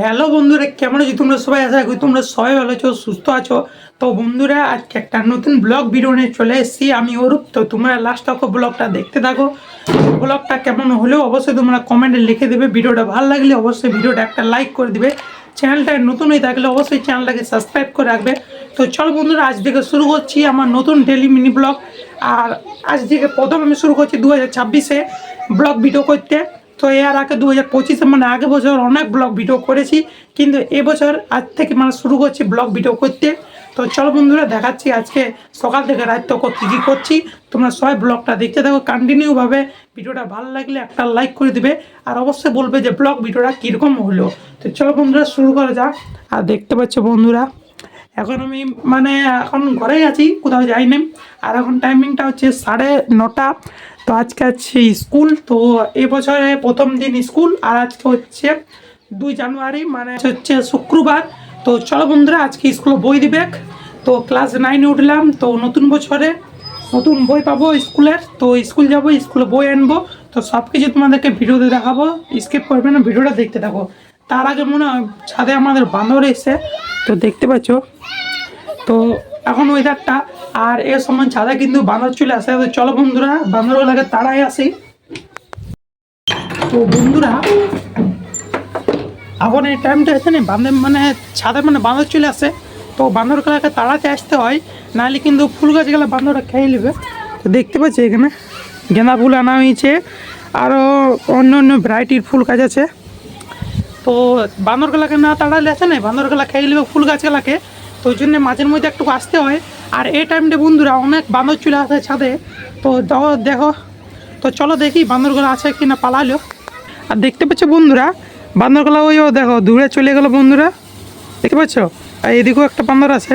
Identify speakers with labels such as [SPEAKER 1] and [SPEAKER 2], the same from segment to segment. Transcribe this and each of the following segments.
[SPEAKER 1] Hello বন্ধুরা, কেমন আছো? তোমরা সবাই আশা করি তোমরা সবাই ভালো আছো, সুস্থ আছো। তো বন্ধুরা, আজকে একটা নতুন ব্লগ ভিডিও নিয়ে চলে এসেছি। আমি অরূপ, তো তোমরা লাস্ট তক ব্লগটা দেখতে থাকো। ব্লগটা কেমন হলেও অবশ্যই তোমরা কমেন্টে লিখে দেবে। ভিডিওটা ভালো লাগলে অবশ্যই ভিডিওটা একটা লাইক করে দেবে। চ্যানেলটা নতুন হয়ে থাকলে অবশ্যই চ্যানেলটাকে সাবস্ক্রাইব করে রাখবে। তো চলো বন্ধুরা, আজ থেকে শুরু করছি আমার নতুন ডেলি মিনি ব্লগ আর আজ থেকে প্রথম আমি শুরু করছি দু হাজার ছাব্বিশে ব্লগ ভিডিও করতে। তো এর আগে দু হাজার পঁচিশে মানে আগে বছর অনেক ব্লগ ভিডিও করেছি, কিন্তু এবছর আজ থেকে মানে শুরু করছি ব্লগ ভিডিও করতে। তো চলো বন্ধুরা, দেখাচ্ছি আজকে সকাল থেকে রাত তক কী কী করছি। তোমরা সবাই ব্লগটা দেখতে থাকো কন্টিনিউভাবে ভিডিওটা ভালো লাগলে একটা লাইক করে দিবে, আর অবশ্যই বলবে যে ব্লগ ভিডিওটা কীরকম হলো। তো চলো বন্ধুরা, শুরু করা যাক। আর দেখতে পাচ্ছ বন্ধুরা, এখন আমি মানে এখন ঘরেই আছি, কোথাও যাইনি। আর এখন টাইমিংটা হচ্ছে সাড়ে নটা। তো আজকে আছে স্কুল, তো এবছরে প্রথম দিন স্কুল আর আজকে হচ্ছে দুই জানুয়ারি মানে হচ্ছে শুক্রবার। তো চলো বন্ধুরা, আজকে স্কুলে বই দিবে। তো ক্লাস নাইনে উঠলাম, তো নতুন বছরে নতুন বই পাবো স্কুলের। তো স্কুল যাব, স্কুলে বই আনব। তো সব কিছু তোমাদেরকে ভিডিওতে দেখাবো স্কিপ করবে না, ভিডিওটা দেখতে থাকো। তার আগে মনে হয় ছাদে আমাদের বান্দর এসে তো দেখতে পাচ্ছ। তো এখন ওয়েদারটা আর এর সময় ছাদে কিন্তু বান্দর চলে আসে। চলো বন্ধুরা বান্দরগুলোকে তাড়াই আসি। তো বন্ধুরা, এখন এই টাইমটা আছে না বান্দর মানে ছাদে মানে বান্দর চলে আসে। তো বান্দর বান্দরগুলোকে তাড়াতে আসতে হয়, নাহলে কিন্তু ফুল গাছগুলো বান্দরটা খেয়ে নেবে। তো দেখতে পাচ্ছি এখানে, গেঁদা ফুল আনা হয়েছে আরও অন্য অন্য ভ্যারাইটির ফুল গাছ আছে। তো বান্দরগুলাকে না তাড়ালে আছে না বান্দরগুলা খেয়ে নেবে ফুল গাছগুলাকে। তো ওই জন্য মাঝের মধ্যে একটু আসতে হয়। আর এই টাইমটা বন্ধুরা অনেক বান্দর চলে আসে ছাদে। তো দেখো। তো চলো দেখি বান্দরগুলো আছে কি না পালালো। আর দেখতে পাচ্ছ বন্ধুরা বান্দরগুলা ওই ও দেখো, দূরে চলে গেলো বন্ধুরা। দেখতে পাচ্ছ? আর এদিকেও একটা বান্দর আছে।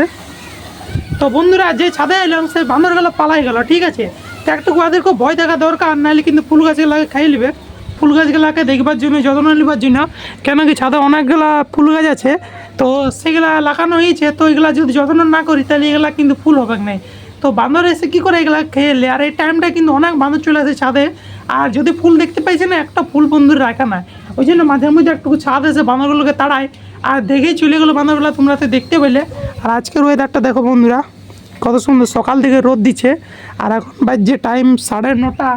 [SPEAKER 1] তো বন্ধুরা, যে ছাদে এলাম, সেই বান্দরগুলো পালাই গেল, ঠিক আছে? তো একটু ওদেরকে ভয় দেখা দরকার, নাহলে কিন্তু ফুল গাছগুলাকে খাইয়ে নেবে। ফুল গাছগুলাকে দেখবার জন্য, যত্ন নেবার জন্য। কেন কি ছাদে অনেকগুলা ফুল গাছ আছে। তো সেগুলা লাগানো হয়েছে, তো এগুলা যদি যত্ন না করি, তাহলে এগুলা কিন্তু ফুল হবে নাই তো বান্দর এসে কী করে এগুলা খেয়ে এলে আর এই টাইমটা কিন্তু অনেক বান্দর চলে আসে ছাদে। আর যদি ফুল দেখতে পাইছে না, একটা ফুল বন্ধুর রাখা না ওই জন্য মাঝে মধ্যে একটু ছাদ এসে বান্দরগুলোকে তাড়ায়। আর দেখেই চলে গেলো বান্দরগুলো তোমরা তো দেখতে পেলে। আর আজকের ওয়েদারটা দেখো বন্ধুরা, কত সুন্দর সকাল থেকে রোদ দিচ্ছে। আর এখন বাজছে টাইম সাড়ে নটা।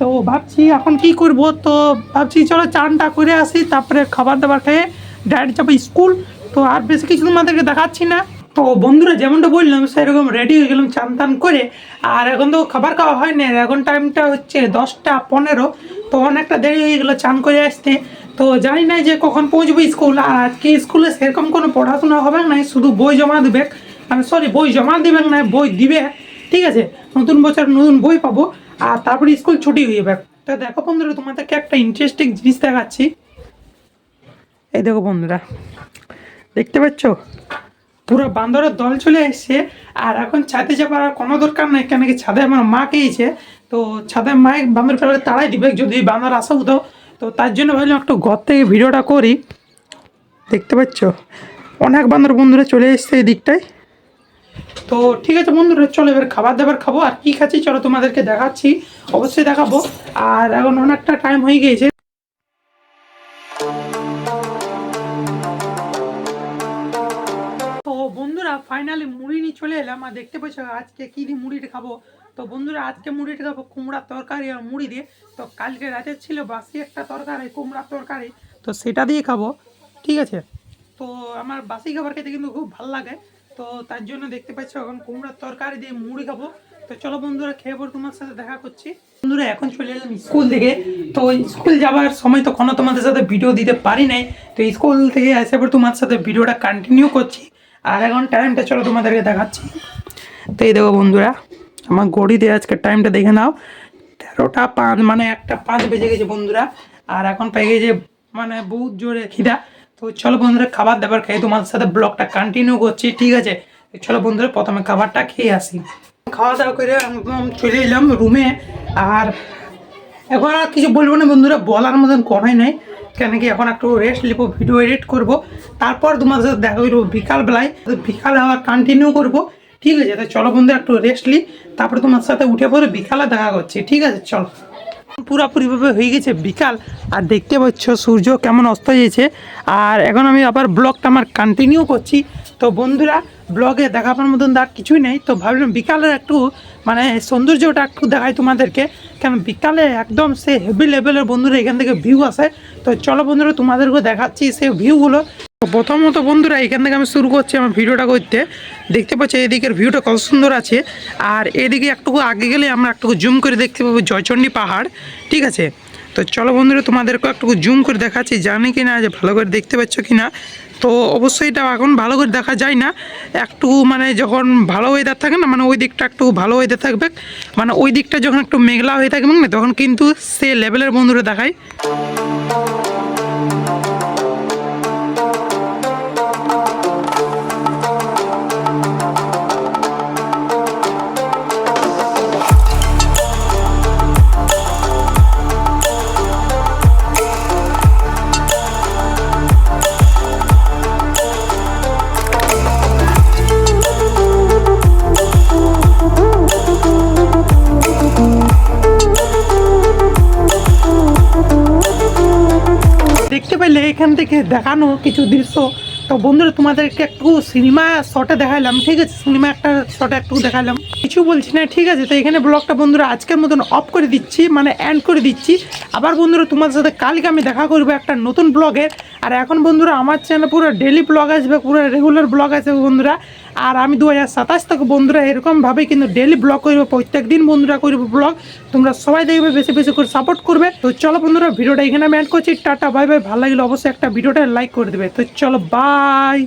[SPEAKER 1] তো ভাবছি এখন কি করব? তো ভাবছি চলো চানটা করে আসি, তারপরে খাবার দাবার খেয়ে ডাইরেক্ট যাব স্কুল। তো আর বেশি কিছু তোমাদেরকে দেখাচ্ছি না। তো বন্ধুরা, যেমনটা বললাম, সেরকম রেডি হয়ে গেলাম, চান টান করে। আর এখন তো খাবার খাওয়া হয় না, এখন টাইমটা হচ্ছে দশটা পনেরো। তো অনেকটা দেরি হয়ে গেলো চান করে আসতে। তো জানি না যে কখন পৌঁছবো স্কুল আর আজকে স্কুলে সেরকম কোনো পড়াশোনা হবে না, শুধু বই জমা দেবে। মানে সরি বই জমা দেবে না, বই দিবে। ঠিক আছে, নতুন বছর নতুন বই পাবো, আর তারপরে স্কুল ছুটি হয়ে যাবে। তো দেখো বন্ধুরা, তোমাদেরকে একটা ইন্টারেস্টিং জিনিস দেখাচ্ছি। এই দেখো বন্ধুরা দেখতে পাচ্ছ? পুরো বান্দরের দল চলে এসছে। আর এখন ছাদে যাবার আর কোনো দরকার নেই কেন কি ছাদে আমার মা খেয়েছে তো ছাদে মায়ে বান্দর ফেলে তাড়াই দিবে, যদি বান্দর আসা হতো তো তার জন্য ভাবলাম একটু ঘর থেকে ভিডিওটা করি। দেখতে পাচ্ছ? অনেক বান্দর বন্ধুরা চলে এসছে এই দিকটায় তো ঠিক আছে বন্ধুরা, চলো এবার খাবার দাবার খাব। আর কী খাচ্ছি, চলো তোমাদেরকে দেখাচ্ছি। অবশ্যই দেখাবো। আর এখন অনেকটা টাইম হয়ে গিয়েছে। ফাইনালি মুড়ি নিয়ে চলে এলাম আর দেখতে পাচ্ছ আজকে কী দিয়ে মুড়িটা খাব? তো বন্ধুরা, আজকে মুড়িটা খাব কুমড়ার তরকারি আর মুড়ি দিয়ে। তো কালকে রাতে ছিল বাসি একটা তরকারি, কুমড়ার তরকারি। তো সেটা দিয়ে খাব, ঠিক আছে? তো আমার বাসি খাবার খেতে কিন্তু খুব ভালো লাগে। তো তার জন্য দেখতে পাচ্ছ এখন কুমড়ার তরকারি দিয়ে মুড়ি খাব। তো চলো বন্ধুরা, খেয়ে পর তোমার সাথে দেখা করছি। বন্ধুরা, এখন চলে এলাম স্কুল থেকে। তো স্কুল যাওয়ার সময় তো কোনো তোমাদের সাথে ভিডিও দিতে পারি নাই। তো স্কুল থেকে আসে পর তোমার সাথে ভিডিওটা কন্টিনিউ করছি। আর এখন টাইমটা চলো তোমাদেরকে দেখাচ্ছি। তো এই দেখো বন্ধুরা, আমার ঘড়িতে আজকে টাইমটা দেখে নাও। তেরোটা পাঁচ মানে একটা পাঁচ বেজে গেছে বন্ধুরা। আর এখন পেয়ে গেছে মানে বহুত জোরে খিদা। তো চলো বন্ধুরা, খাবার দাবার খেয়ে তোমাদের সাথে ব্লগটা কন্টিনিউ করছি, ঠিক আছে? চলো বন্ধুরা, প্রথমে খাবারটা খেয়ে আসি। খাওয়া দাওয়া করে একদম চলে এলাম রুমে আর এখন আর কিছু বলব না বন্ধুরা, বলার মতন কথাই নাই। কেন কি এখন একটু রেস্ট নিবো ভিডিও এডিট করব। তারপর তোমাদের সাথে দেখা করব বিকালবেলায়। বিকালে আবার কন্টিনিউ করব। ঠিক আছে, তো চলো বন্ধু একটু রেস্ট নিই তারপরে তোমার সাথে উঠে পড়ে বিকালে দেখা করছি ঠিক আছে, চলো। পুরাপুরিভাবে হয়ে গেছে বিকাল। আর দেখতে পাচ্ছ সূর্য কেমন অস্ত যেছে আর এখন আমি আবার ব্লগটা আমার কন্টিনিউ করছি। তো বন্ধুরা ব্লগে দেখাবার মতন আর কিছুই নেই। তো ভাবলাম বিকালের একটু মানে সৌন্দর্যটা একটু দেখাই তোমাদেরকে। কেন বিকালে একদম সে হেভি লেভেলের বন্ধুরা এখান থেকে ভিউ আসে। তো চলো বন্ধুরা তোমাদেরকে দেখাচ্ছি সেই ভিউগুলো তো প্রথমত বন্ধুরা, এখান থেকে আমি শুরু করছি আমার ভিডিওটা করতে। দেখতে পাচ্ছি এদিকের ভিউটা কত সুন্দর আছে। আর এদিকে একটু আগে গেলে আমরা একটু জুম করে দেখতে পাবো জয়চণ্ডী পাহাড়। ঠিক আছে? তো চলো বন্ধুরা তোমাদেরকে একটু জুম করে দেখাচ্ছি, জানি কি না যে ভালো করে দেখতে পাচ্ছ কি না তো অবশ্যই এটা এখন ভালো করে দেখা যায় না। একটু মানে যখন ভালো ওয়েদার থাকে না মানে ওই দিকটা একটু ভালো ওয়েদার থাকবে। মানে ওই দিকটা যখন একটু মেঘলা হয়ে থাকবে না তখন কিন্তু সে লেভেলের বন্ধুরা দেখায়। দেখতে পেলে এখান থেকে দেখানো কিছু দৃশ্য। তো বন্ধুরা, তোমাদেরকে একটু সিনেমা শটে দেখালাম ঠিক আছে? সিনেমা একটা শটে একটু দেখালাম কিছু বলছি না, ঠিক আছে? তো এখানে ব্লগটা বন্ধুরা আজকের মতন অফ করে দিচ্ছি মানে এন্ড করে দিচ্ছি। আবার বন্ধুরা, তোমাদের সাথে কালকে আমি দেখা করব একটা নতুন ব্লগের আর এখন বন্ধুরা, আমার চ্যানেলে পুরো ডেলি ব্লগ আসবে, পুরো রেগুলার ব্লগ আসবে বন্ধুরা। আর আমি দু হাজার সাতাশ থেকে বন্ধুরা এরকমভাবে কিন্তু ডেলি ব্লগ করব, প্রত্যেক দিন বন্ধুরা করব ব্লগ তোমরা সবাই দেখবে, বেশি বেশি করে সাপোর্ট করবে। তো চলো বন্ধুরা, ভিডিওটা এখানে আমি অ্যাড করছি। টাটা বাই বাই ভালো লাগলে অবশ্যই একটা ভিডিওটা লাইক করে দেবে। তো চলো বাই